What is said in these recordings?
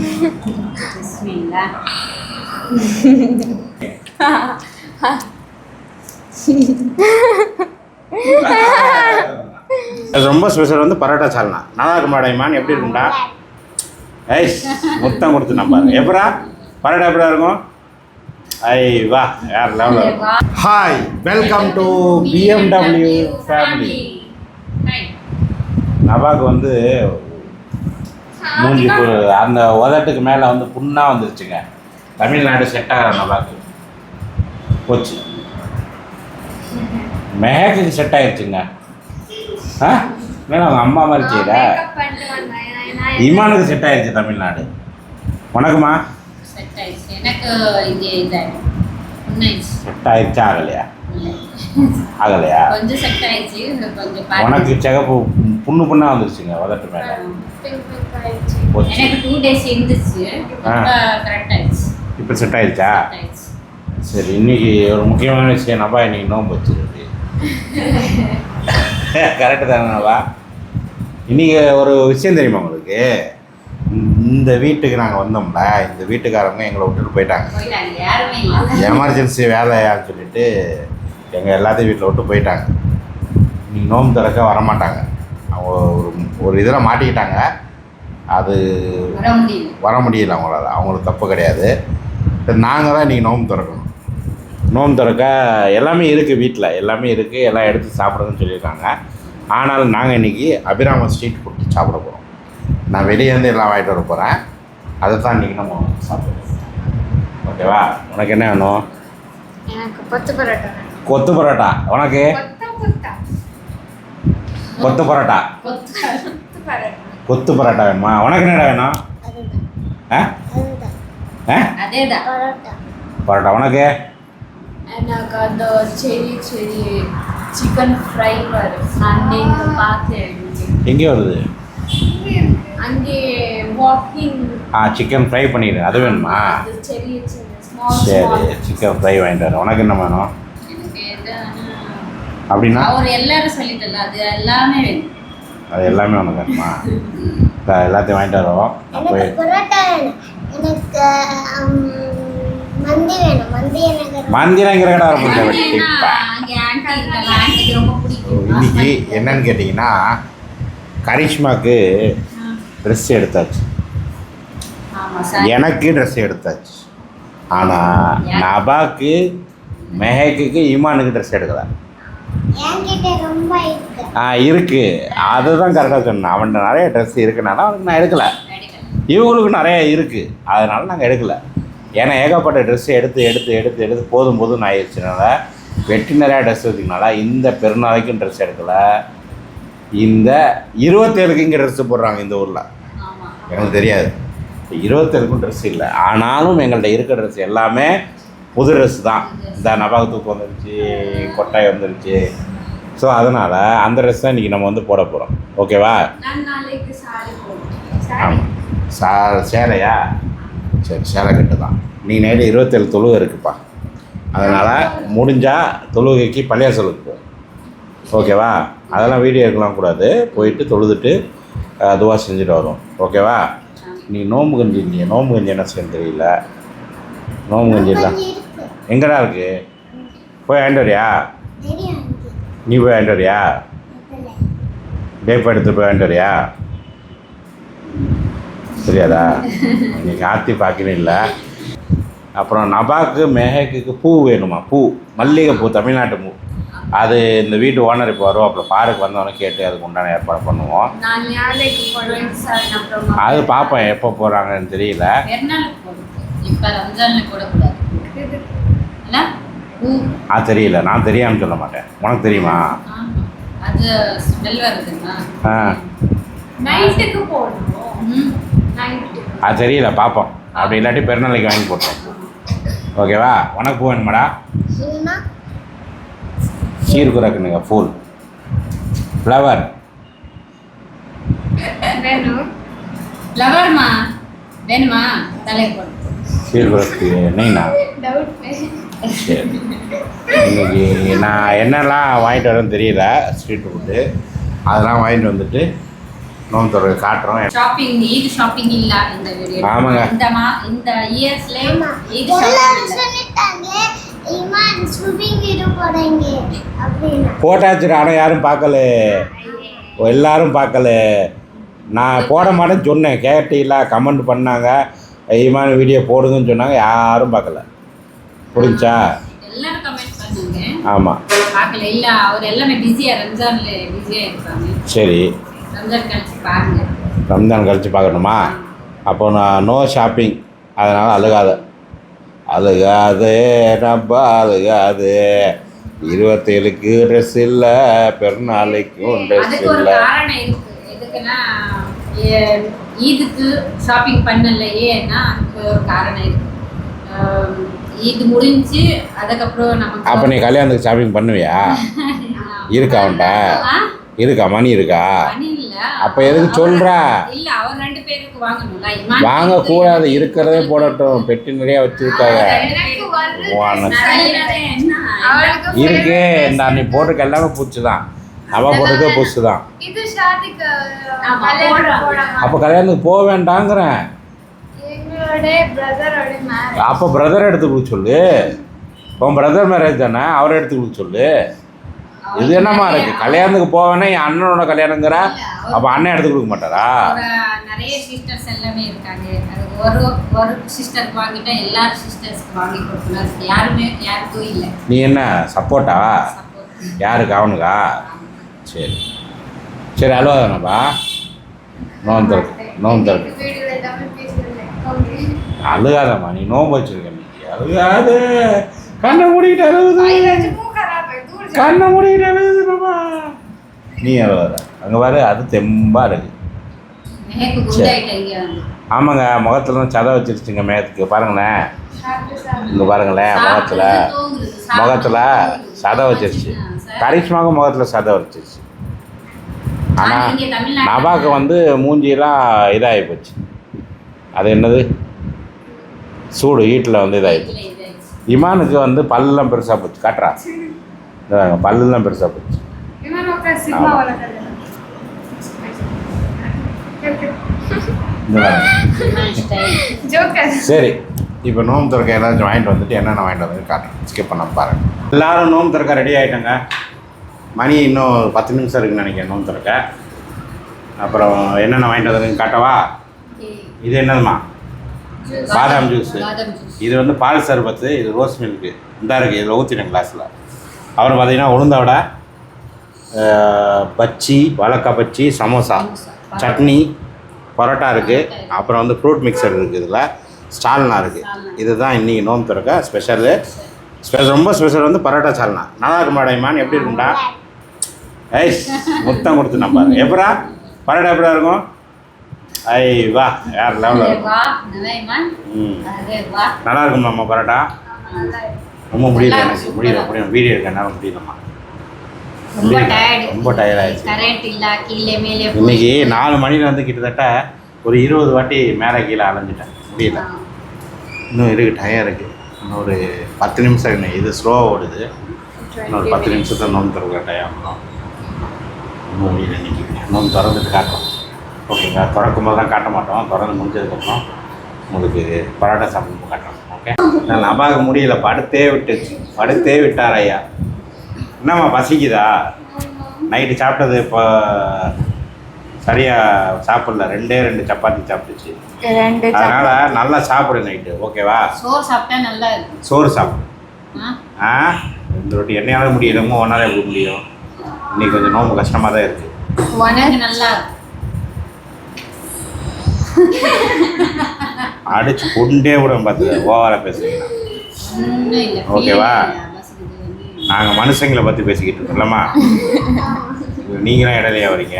ரொம்ப ஸ்பெஷல் வந்து பரோட்டா சால்னா. நல்லா இருக்கு மேடம் எப்படி இருக்கும்டா? ஐஸ் மொத்தம் கொடுத்து நம்ம எப்படா? பரோட்டா எப்படா இருக்கும்? ஐ வா யார் லெவலில் hi welcome to BMW family நபாக்கு வந்து மூஞ்சி அந்த உதட்டுக்கு மேலே வந்து புண்ணாக வந்துருச்சுங்க. தமிழ்நாடு செட் ஆகிற நபாக்கு போச்சு. மேகத்துக்கு செட் ஆயிடுச்சுங்க ஆ? மேடம் அவங்க அம்மா மாதிரி செய்யற? இமானுக்கு செட் ஆயிடுச்சு தமிழ்நாடு. உனக்குமா? உன்னாயிடுச்சு செட் ஆயிடுச்சா ஆகலையா? ஆகலையா. உனக்கு சிகப்பு புண்ணு புண்ணாக வந்துருச்சுங்க உதட்டு மேலே. இப்போ செட் ஆயிடுச்சா. சரி இன்னைக்கு ஒரு முக்கியமான விஷயம் நபா இன்னைக்கு நோன்பு வச்சிருக்கு. கரெக்டு தானே நபா? இன்னைக்கு ஒரு விஷயம் தெரியுமா உங்களுக்கு? இந்த வீட்டுக்கு நாங்கள் வந்தோம்ல இந்த வீட்டுக்காரங்க எங்களை விட்டுட்டு போயிட்டாங்க. எமர்ஜென்சி வேலையான்னு சொல்லிட்டு எங்கள் எல்லாத்தையும் வீட்டில் விட்டு போயிட்டாங்க. நீ நோம்பு திறக்க வரமாட்டாங்க. அவங்க ஒரு ஒரு இதில் மாட்டிக்கிட்டாங்க. அது வர முடியல. அவங்களால. அவங்களுக்கு தப்பு கிடையாது. நாங்கள் தான் இன்றைக்கி நோம்பு திறக்கணும். நோம்பு திறக்க எல்லாமே இருக்குது வீட்டில் எல்லாமே இருக்குது எல்லாம் எடுத்து சாப்பிடுங்கன்னு சொல்லியிருக்காங்க. ஆனாலும் நாங்கள் இன்றைக்கி அபிராம ஸ்ட்ரீட் ஃபுட் சாப்பிட போகிறோம் நான் வெளியே இருந்து எல்லாம் வாங்கிட்டு வர போகிறேன் அதை தான் இன்றைக்கி நம்ம சாப்பிடுவோம். ஓகேவா? உனக்கு என்ன வேணும்? எனக்கு பத்து பரோட்டா கொத்து பரோட்டா. உனக்கு? கொத்தா பரோட்டா. கொத்து பரோட்டா வேணுமா? உனக்கு என்னடா வேணும்? பரோட்டா. உனக்கு? எனக்கு அந்த செரி செரி சிக்கன் ஃப்ரை வரும். நான் இங்கே பார்த்தேன் எங்கே வருது? அங்கே வாக்கிங் ஆ சிக்கன் ஃப்ரை பண்ணிடு. அது வேணுமா? செரி சிக்கன் ஃப்ரை வாங்கிட்டு வரேன் உனக்கு என்ன வேணும்? அப்படின்னா? அவர் எல்லாரும் சொல்லிட்டல அது எல்லாமே வேணும். அது எல்லாமே உனக்கு வேணுமா? சரி, எல்லாத்தையும் வாங்கிட்டு வரோம் போய் எனக்கு பரோட்டா வேணும். எனக்கு ஹம், மந்தி வேணும். மந்தி எனக்கு மந்திரங்கிற கடை ஆரம்பிச்ச ஏன்னா, வெட்டிப்பா அங்கே ஆண்டி இருக்கல ஆண்டிக்கு ரொம்ப இன்னைக்கு என்னன்னு கேட்டிங்கன்னா கரிஷ்மாக்கு ட்ரெஸ் எடுத்தாச்சு. ஆமா சார். எனக்கு ட்ரெஸ் எடுத்தாச்சு. ஆனால் நபாக்கு மெஹக்குக்கு ஈமானுக்கு ட்ரெஸ் எடுக்கல. ஆ இருக்கு. அதுதான் கரெக்டாக சொன்னேன். அவன்கிட்ட நிறைய ட்ரெஸ் இருக்குனால அவனுக்கு நான் எடுக்கல. இவங்களுக்கு நிறைய இருக்குது அதனால நாங்கள் எடுக்கல. ஏன்னா ஏகப்பட்ட ட்ரெஸ் எடுத்து எடுத்து எடுத்து எடுத்து போதும் போதும் ஆயிடுச்சுனால வெட்டி நிறையா ட்ரெஸ் வச்சுக்கனால இந்த பெருநாளைக்கும் ட்ரெஸ் எடுக்கல. இந்த இருபத்தேழுக்கு இங்கே ட்ரெஸ்ஸு போடுறாங்க இந்த ஊரில். எனக்கு தெரியாது. இருபத்தேழுக்கும் ட்ரெஸ் இல்லை. ஆனாலும் எங்கள்கிட்ட இருக்க ட்ரெஸ் எல்லாமே புது ட்ரெஸ் தான். இந்த நபாக தூக்கம் வந்துருச்சு கொட்டாய் வந்துருச்சு. ஸோ அதனால் அந்த ட்ரெஸ் தான் இன்றைக்கி நம்ம வந்து போட போகிறோம் ஓகேவா ஆமாம் சா சேலையா? சரி சேலை கட்டு தான் நீ நைட்டு இருபத்தேழு தொழுகை இருக்குப்பா. அதனால் முடிஞ்சால் தொழுகைக்கு பள்ளியாசலுக்கு போ. ஓகேவா அதெல்லாம் வீடியோ எடுக்கலாம் கூடாது. போயிட்டு தொழுதுட்டு அஹ், துவா செஞ்சுட்டு வரும் ஓகேவா நீ நோம்பு கஞ்சி இல்லையே நோம்பு கஞ்சி என்ன செய்யணும் தெரியல. நோம்பு கஞ்சி இல்லை எங்கடா இருக்கு? போய் வாங்கிட்டு வரியா? நீ போய் வாங்கிட்டு வரியா. டேப் எடுத்து போய் வாங்கிட்டு வரியா? தெரியாதா? இன்னைக்கு ஆர்த்தி பார்க்கணும் இல்லை. அப்புறம் நபாக்கு மெஹக்குக்கு பூ வேணுமா? பூ. மல்லிகை பூ தமிழ்நாட்டு பூ. அது இந்த வீட்டு ஓனர் இப்போ வருவாப்புல. பாருக்கு வந்தவொடனே கேட்டு அதுக்கு உண்டான ஏற்பாடு பண்ணுவோம். அப்புறமா அது பார்ப்பேன் எப்போ போகிறாங்கன்னு தெரியல. இப்போ ரம்ஜான்ல போடக்கூடாது. அது தெரியல. நான் தெரியாமல் சொல்ல மாட்டேன். உனக்கு தெரியுமா? ஆமா. அது ஸ்மெல் வருதுன்னா ஆ. நைட்டுக்கு போடணும். ம். நைட்டுக்கு அது தெரியல. பார்ப்போம் அப்படி இல்லாட்டி பெருநாளைக்கு வாங்கி போட்டோம் ஓகேவா? உனக்கு பூ வேணுமாடா? சீர்குறக்குனுங்க ஃபூல் ஃப்ளவர் வேணும். ஃப்ளவர்மா வேணுமா? தலைக்கு போடு. சீர்குறக்கு நெய்னா டவுட் சரி. இன்னைக்கு நான் என்னெல்லாம் வாங்கிட்டு வரேன்னு தெரியல ஸ்ட்ரீட் ஃபுட்டு அதெல்லாம் வாங்கிட்டு வந்துட்டு திறக்க காட்டுறோம். ஷாப்பிங் ஈது ஷாப்பிங் இல்ல இந்த வீடியோ ஆமாங்க. இந்த மா இந்த இயர்ஸ்ல. ஈது ஷாப்பிங் இல்ல. சொல்லிட்டாங்க இமான் போட்டாச்சு யாரும் பார்க்கல. எல்லாரும் பார்க்கல. நான் போட மாட்டேன்னு சொன்னேன். கேட்டீங்களா கமெண்ட் பண்ணாங்க. ஈமான வீடியோ போடுங்கன்னு சொன்னாங்க யாரும் பார்க்கல. புரிஞ்சா ஆமாம் சரி. ரம்ஜான் கழிச்சு பார்க்கணுமா? அப்போ நான் நோ ஷாப்பிங் அதனால் அழுகாத. அழுகாது நம்ம அழுகாது. இருபத்தேழுக்கு ட்ரெஸ் இல்லை பெருநாளைக்கும் ட்ரெஸ் இல்லை. ஈதுக்கு ஷாப்பிங் பண்ணல ஏன்னா அதுக்கு ஒரு காரணம் இருக்கு. ஈது முடிஞ்சு அதுக்கப்புறம் நமக்கு அப்போ நீ கல்யாணத்துக்கு ஷாப்பிங் பண்ணுவியா? இருக்கா அவன்கிட்ட ஆ? இருக்கா? மணி இருக்கா? அப்ப எதுக்கு சொல்ற? இல்ல அவர் ரெண்டு பேருக்கு வாங்கணும்ல. இமான் வாங்கக்கூடாது இருக்கிறதே போடட்டும். பெட்டி நிறைய வச்சிருக்காங்க. வாங்க. இருக்கு. இந்த நீ போட்டிருக்க எல்லாமே பூச்சி தான் அவள் போட்டிருக்க புதுசு தான். அப்போ கல்யாணத்துக்கு போக வேண்டாங்கிறேன். அப்போ பிரதர் எடுத்து கொடுக்க சொல்லு. உன் பிரதர் மேரேஜ் தானே? அவரை எடுத்து கொடுக்க சொல்லு. இது என்னம்மா இருக்கு? கல்யாணத்துக்கு போவேன்னா என் அண்ணனோட கல்யாணங்கிற? அப்போ அண்ணன் எடுத்து கொடுக்க மாட்டாரா? நிறைய சிஸ்டர்ஸ் எல்லாமே இருக்காங்க. ஒரு ஒரு சிஸ்டருக்கு வாங்கிட்டா எல்லாரும் சிஸ்டர்ஸ்க்கு வாங்கி கொடுக்கணும். யாருமே யாருக்கும் இல்லை. நீ என்ன? சப்போர்ட்டா? சப்போர்ட் யாருக்கு? அவனுக்கா? சரி. சரி நோம்பு திறக்கு நோம்பு திறக்கு பேசுறேன் அழுகாதம்மா நீ நோம்பு வச்சிருக்க நீ. அழுகாது. கண்ணை மூடிக்கிட்டு அழுகுது. கண்ணை மூடிக்கிட்டு அழுகுது பாப்பா. நீ அழுகாத. அங்கே பாரு அது தெம்பா இருக்கு. ஆமாங்க முகத்துல தான் சதை வச்சிருச்சுங்க மேகத்துக்கு. பாருங்களேன். இங்கே பாருங்களேன் முகத்தில். முகத்தில் சதை வச்சிருச்சு. கரிஷ்மாவுக்கு முகத்தில் சதை வச்சிருச்சு. ஆனால் நபாக்கு வந்து மூஞ்சியெல்லாம் இதாகி போச்சு. அது என்னது? சூடு ஹீட்டில் வந்து இதாகி போச்சு. இமானுக்கு வந்து பல்லெல்லாம் பெருசாக போச்சு. காட்டுறா. பல்லெல்லாம் பெருசாக போச்சு. சரி. இப்போ நோம்பு திறக்க ஏதாச்சும் வாங்கிட்டு வந்துட்டு என்னென்ன வாங்கிட்டு வந்து காட்டுறேன். ஸ்கிப் பண்ண பாருங்க. எல்லாரும் நோம்பு திறக்க ரெடி ஆகிட்டாங்க மணி இன்னும் பத்து நிமிஷம் இருக்குன்னு நினைக்கிறேன் நோம்பு திறக்க. அப்புறம் என்னென்ன வாங்கிட்டு வந்து காட்டவா? இது என்னதுமா பாதாம் ஜூஸ் இது வந்து பால் சர்பத்து இது ரோஸ் மில்க்கு இந்த இருக்குது இதில் ஊற்றினேன் கிளாஸில் அப்புறம் பார்த்தீங்கன்னா உளுந்த வடை அஹ், பச்சி வாழைக்காய் பச்சி சமோசா. சட்னி பரோட்டா இருக்குது அப்புறம் வந்து ஃப்ரூட் மிக்சர் இருக்குது இதில். ஸ்டால்னா இருக்குது இதுதான் இன்றைக்கி நோம்பு திறக்க ஸ்பெஷலு ஸ்பெஷல் ரொம்ப ஸ்பெஷல் வந்து பரோட்டா சால்னா நல்லா இருக்கு மேடம் எப்படி இருக்கும்டா? ஐய் முத்தம் கொடுத்து நம்ம எப்படா? பரோட்டா எப்படா இருக்கும்? ஐ வா. யார் லெவலில் இருக்கும். நல்லா இருக்குமாம்மா பரோட்டா. ரொம்ப முடியல எனக்கு. முடியல முடியும் வீடியோ எடுக்கனால முடியலம்மா. ரொம்ப டயர்டு ஆயிடுச்சு. இன்னைக்கு நாலு மணில இருந்து கிட்டத்தட்ட ஒரு இருபது வாட்டி மேலே கீழே அலைஞ்சிட்டேன். முடியல. இன்னும் இருக்குது டயம் இருக்குது இன்னும் ஒரு பத்து நிமிஷம் இன்னும் இது ஸ்லோவாக ஓடுது. இன்னொரு பத்து நிமிஷத்தில் இன்னொன்று திறக்கிற டயம் இன்னும் முடியல இன்னைக்கு. நோம்பு திறந்துட்டு காட்டுறோம். ஓகேங்களா? திறக்கும் போது தான் காட்ட மாட்டோம். திறந்து முடிஞ்சதுக்கப்புறம் உங்களுக்கு பரோட்டா சாப்பிட்டு காட்டுறோம். ஓகே? நான் நபாக முடியல. படுத்தே விட்டுச்சு. படுத்தே விட்டார் ஐயா. என்னம்மா பசிக்குதா? நைட்டு சாப்பிட்டது இப்போ சரியாக சாப்பிடல. ரெண்டே ரெண்டு சப்பாத்தி சாப்பிட்டுச்சு. ரெண்டு அதனால நல்லா சாப்பிடு நைட்டு ஓகேவா? சோறு சாப்பிட்டா நல்லா சோறு சாப்பிடு. ஆ? ஆ? இந்த ரொட்டி. என்னையால முடியலமோ ஒன்னால எப்படி முடியும்? இன்னைக்கு கொஞ்சம் நோம்பு கஷ்டமாக தான் இருக்குது உனக்கு நல்லா அடிச்சு கொண்டே விடும் பார்த்து ஒண்ணும் இல்ல. ஓகேவா? நாங்கள் மனுஷங்களை பற்றி பேசிக்கிட்டு இருக்கோம்லம்மா நீங்களும் இடையிலையா வரீங்க?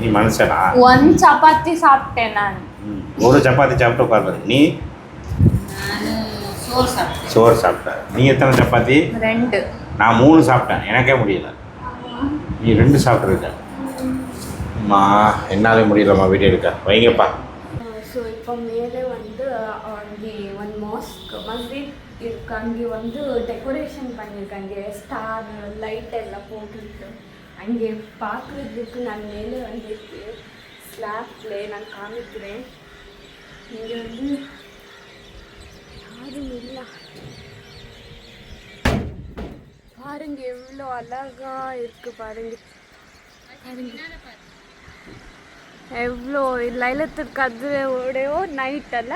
நீ மனுஷனா? ஒன் சப்பாத்தி சாப்பிட்டேன் நான். ஒரு சப்பாத்தி சாப்பிட்டு உட்காந்து நீ? நான் சோறு சாப்பிட்டேன். நீ எத்தனை சப்பாத்தி? ரெண்டு. நான் மூணு சாப்பிட்டேன். எனக்கே முடியல. நீ ரெண்டு சாப்பிட்ருக்க அம்மா என்னாலே முடியலம்மா வீடியோ எடுக்க. வைங்கப்பா. ஸோ இப்போ மேலே வந்து அங்கே ஒன் மாஸ்க் மஸ்ஜித் இருக்கு. அங்கே வந்து டெக்கரேஷன் பண்ணியிருக்காங்க. ஸ்டார் லைட் எல்லாம் போட்டுருக்கு. அங்கே பார்க்குறதுக்கு நான் மேலே வந்திருக்கு. ஸ்லாப்ல நான் காமிக்கிறேன். இங்கே வந்து யாரும் இல்லை. பாருங்க எவ்வளோ அழகா இருக்கு பாருங்க. எவ்வளோ லைலத்து கதிரோடையோ நைட் அல்ல.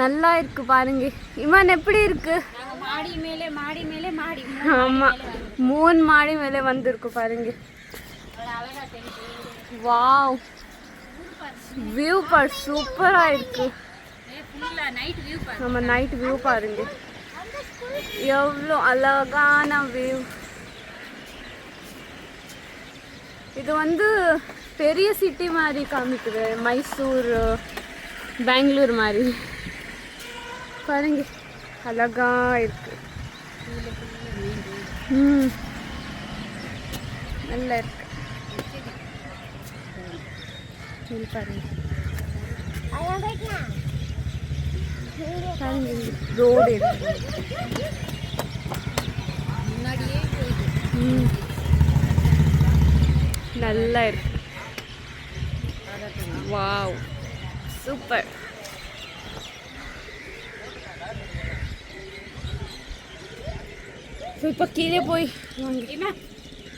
நல்லா இருக்கு பாருங்க. இமான் எப்படி இருக்கு? மாடி மேலே மாடி மேலே மாடி ஆமா. மூணு மாடி மேலே வந்திருக்கு பாருங்க. வாவ். வியூ பார் சூப்பராக இருக்கு. நைட் வியூ நம்ம நைட் வியூ பாருங்க. எவ்வளோ அழகான வியூ இது வந்து பெரிய சிட்டி மாதிரி காமிக்குது. மைசூர் பெங்களூர் மாதிரி. பாருங்க அழகா இருக்கு. நல்லா இருக்கு. பாருங்க. ரோடு முன்னாடியே ம். நல்லா இருக்கு. வாவ். சூப்பர். இப்போ கீழே போய்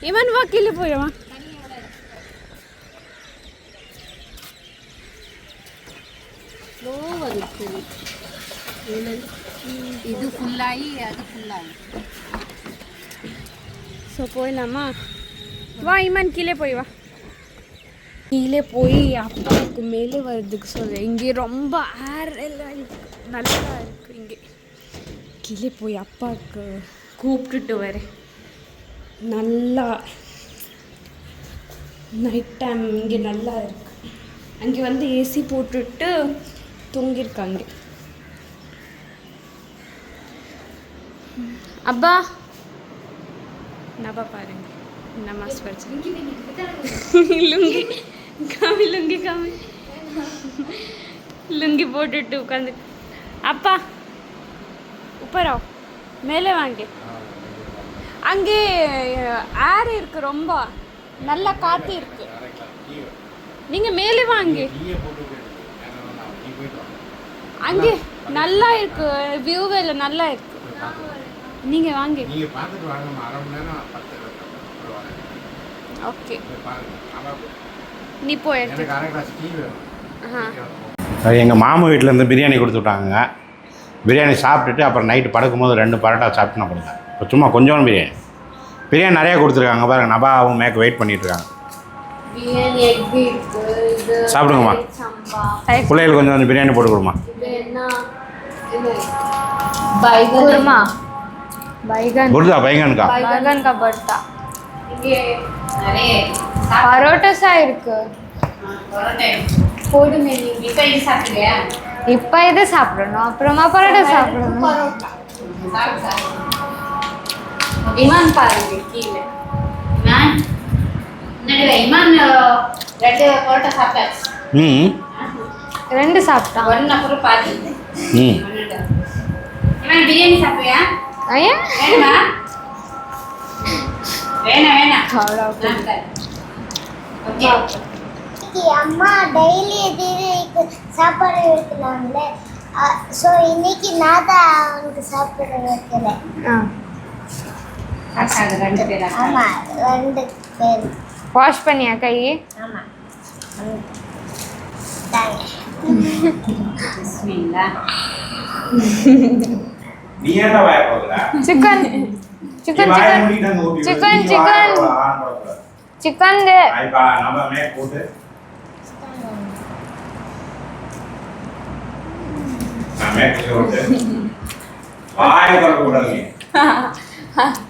இவன் வா கீழே போய் வா ஸ்லோவாக இருக்குது இது ஃபுல்லாகி அது ஃபுல்லாகி ஸோ போயிடலாமா வா இமான் கீழே போய் வா கீழே போய் அப்பாவுக்கு மேலே வர்றதுக்கு சொல்கிறேன் இங்கே ரொம்ப ஏர் எல்லாம். நல்லா இருக்கு இங்கே கீழே போய் அப்பாவுக்கு கூப்பிட்டுட்டு வரேன். நல்லா. நைட் டைம் இங்கே நல்லா இருக்கு. அங்கே வந்து ஏசி போட்டுட்டு தூங்கியிருக்காங்க. அப்பா. நபா பாருங்க. நமாஸ் படிச்சு லுங்கி காமி லுங்கி காமி. லுங்கி போட்டுட்டு உட்காந்து. அப்பா. உப்பரோ மேலே வாங்க. அங்கே ஏர் இருக்கு ரொம்ப. நல்ல காற்று இருக்கு. நீங்கள் மேலே வாங்க. அங்கே நல்லா இருக்கு. வியூவில் நல்லா இருக்கு. நீங்கள் வாங்க. ஓகே. நீ போய் எங்கள் மாமா வீட்டிலேருந்து பிரியாணி கொடுத்து விட்டாங்க. பிரியாணி சாப்பிட்டுட்டு அப்புறம் நைட்டு படுக்கும்போது ரெண்டு பரோட்டா சாப்பிட்டு நான் படுத்தேன். சும்மா கொஞ்சம் பிரியாணி. பிரியாணி நிறையா கொடுத்துருக்காங்க. பாருங்க நபா அவங்க மேக்கு வெயிட் பண்ணிகிட்ருக்காங்க சாப்பிடுங்கம்மா. பிள்ளைகள் கொஞ்சம் கொஞ்சம் பிரியாணி போட்டு கொடுமா புர்தா பைகன்கா? பைகன்கா இருக்கு. இப்போ இது சாப்பிடணும். அப்புறமா பரோட்டா சாப்பிடணும். இமான் பாருங்க கீழே. இமான் முன்னாடி இமான் ரெண்டு பரோட்டா சாப்பிட்டாச்சு ம். ரெண்டு சாப்பிட்டான். ஒன்று அப்புறம் பாதி. ம். இமான் பிரியாணி சாப்பிடுறியா ஐயா. வேணுமா? வேணாம் வேணாம். அவ்வளோ ஓகே. இன்னைக்கு அம்மா டெய்லி எதிரிக்கு சாப்பாடு வைக்கலாம்ல ஸோ இன்னைக்கு நான் தான் அவனுக்கு சாப்பிட வைக்கிறேன் ஆ. அக்காது ரெண்டு பேர் அக்கா. ஆமாம் ரெண்டு பேர். வாஷ் பண்ணியா கை? ஆமாம் தாங்க பிஸ்மில்லா நீ ஏன்டா வாய போகுற chicken. Chicken chicken. Chicken chicken. Chicken நம்ம மேக் போட்டு. நான் மேக் போட்டு. வாய திறக்க கூடாது.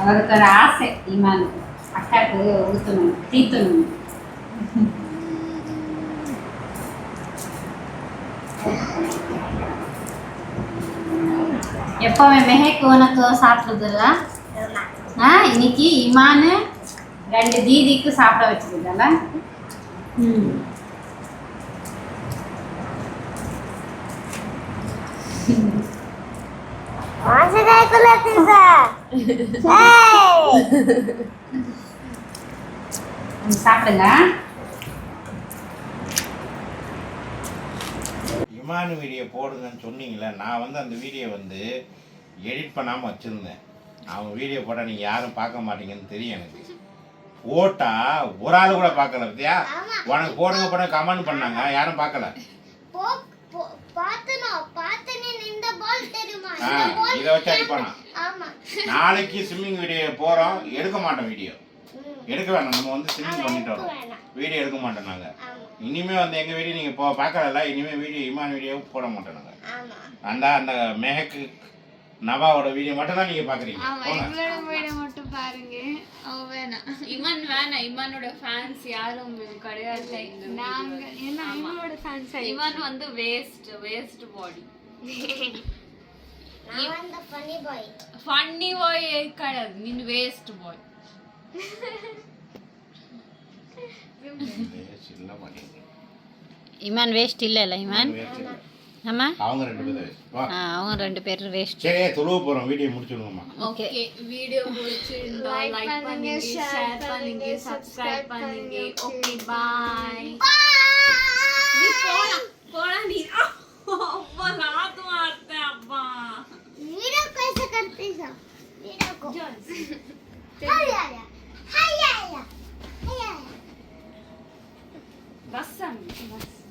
அவருக்கு ஒரு ஆசை இமான் அக்காக்கு ஊற்றணும் தீத்தணும். எப்பவுமே மெஹேக்கு உனக்கு சாப்பிட்றதில்ல? ஆ இன்னைக்கு இமானு ரெண்டு தீதிக்கு சாப்பிட வச்சிருக்கல மாசக்காய் சாப்பிடுங்க. இமானு வீடியோ போடுங்கன்னு சொன்னீங்களே நான் வந்து அந்த வீடியோ வந்து எடிட் பண்ணாமல் வச்சுருந்தேன். அவங்க வீடியோ போட்டால் நீங்கள் யாரும் பார்க்க மாட்டீங்கன்னு தெரியும் எனக்கு. போட்டா ஒரு ஆள் கூட பார்க்கல பத்தியா? உனக்கு போடுங்க போட கமெண்ட் பண்ணாங்க. யாரும் பார்க்கல போ போ- பார்த்தனோ பார்த்தனே இந்த பால் தெரியுமா ஆ இந்த பால் இதை வச்சு அடிப்பானா? ஆமா. நாளைக்கு ஸ்விம்மிங் வீடியோ போகிறோம் எடுக்க மாட்டோம் வீடியோ. எடுக்க வேணாம். நம்ம வந்து ஸ்விம்மிங் பண்ணிட்டு வரோம். வீடியோ எடுக்க மாட்டோம் நாங்கள் இனிமே வந்து எங்கள் வீடியோ நீங்கள் போ பார்க்கல இனிமேல் வீடியோ இமான் வீடியோ போட மாட்டோம் நாங்கள் ஆமா. அந்த அந்த மெஹக்கு நவாவோட வீடியோ மட்டும் தான் நீங்கள் பார்க்குறீங்க. வீடியோ மட்டும் பாருங்க. அவ வேணாம் இமான் வேணாம் இமானோட ஃபேன்ஸ் யாரும் கிடையாது. நாங்க ஏன்னா இவனோட ஃபேன்ஸ் இமான் வந்து வேஸ்ட் வேஸ்ட் பாடி நான் அந்த funny boy ఫన్నీ బాయ్ கிடையாது నిన్ను వేస్ట్ బాయ్ சில்ல மாட்டேங்குது இமான் வேஸ்ட் இல்லைல்ல இமான் ஆமா அவங்க ரெண்டு பேரும் waste. வா ஆ, அவங்க ரெண்டு பேரும் வேஸ்ட் சரி தொழுவ போகிறோம் வீடியோ முடிச்சுடுங்கம்மா ஓகே ஓகே வீடியோ பிடிச்சிருந்தா லைக் பண்ணுங்க ஷேர் பண்ணுங்க சப்ஸ்கிரைப் பண்ணுங்க ஓகே பாய் நீ போடா போடா நீ அப்பா こ。Jones. はい。はや。はい。バッサンにします。